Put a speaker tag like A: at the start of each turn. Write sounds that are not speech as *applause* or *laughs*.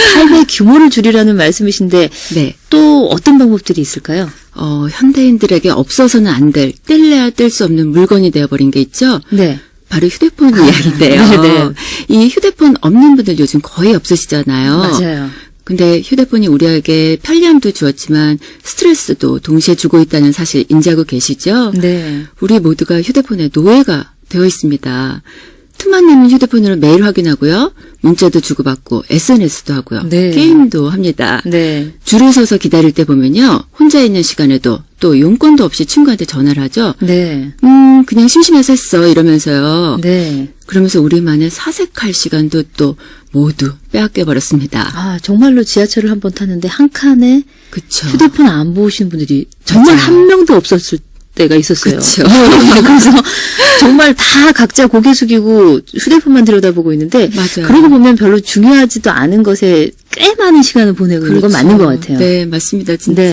A: 삶의 규모를 줄이라는 말씀이신데
B: 네.
A: 또 어떤 방법들이 있을까요?
B: 어, 현대인들에게 없어서는 안 될, 뗄래야 뗄 수 없는 물건이 되어버린 게 있죠?
A: 네.
B: 바로 휴대폰 이야기인데요.
A: 네 네. *laughs*
B: 이 휴대폰 없는 분들 요즘 거의 없으시잖아요.
A: 맞아요.
B: 근데 휴대폰이 우리에게 편리함도 주었지만 스트레스도 동시에 주고 있다는 사실 인지하고 계시죠?
A: 네.
B: 우리 모두가 휴대폰의 노예가 되어 있습니다. 나면 휴대폰으로 메일 확인하고요. 문자도 주고받고 SNS도 하고요.
A: 네.
B: 게임도 합니다.
A: 네.
B: 줄을 서서 기다릴 때 보면요. 혼자 있는 시간에도 또 용건도 없이 친구한테 전화를 하죠.
A: 네.
B: 음, 그냥 심심해서 했어. 이러면서요.
A: 네.
B: 그러면서 우리만의 사색할 시간도 또 모두 빼앗겨 버렸습니다.
A: 아, 정말로 지하철을 한번 탔는데 한 칸에
B: 그쵸.
A: 휴대폰 안 보시는 분들이 정말
B: 맞아요.
A: 한 명도 없었을 때가 있었어요.
B: 그쵸. *laughs*
A: 네, 그래서 정말 다 각자 고개 숙이고 휴대폰만 들여다보고 있는데
B: 맞아요.
A: 그러고 보면 별로 중요하지도 않은 것에 꽤 많은 시간을 보내고 있는 건 맞는 것 같아요.
B: 네, 맞습니다. 진짜.
A: 네.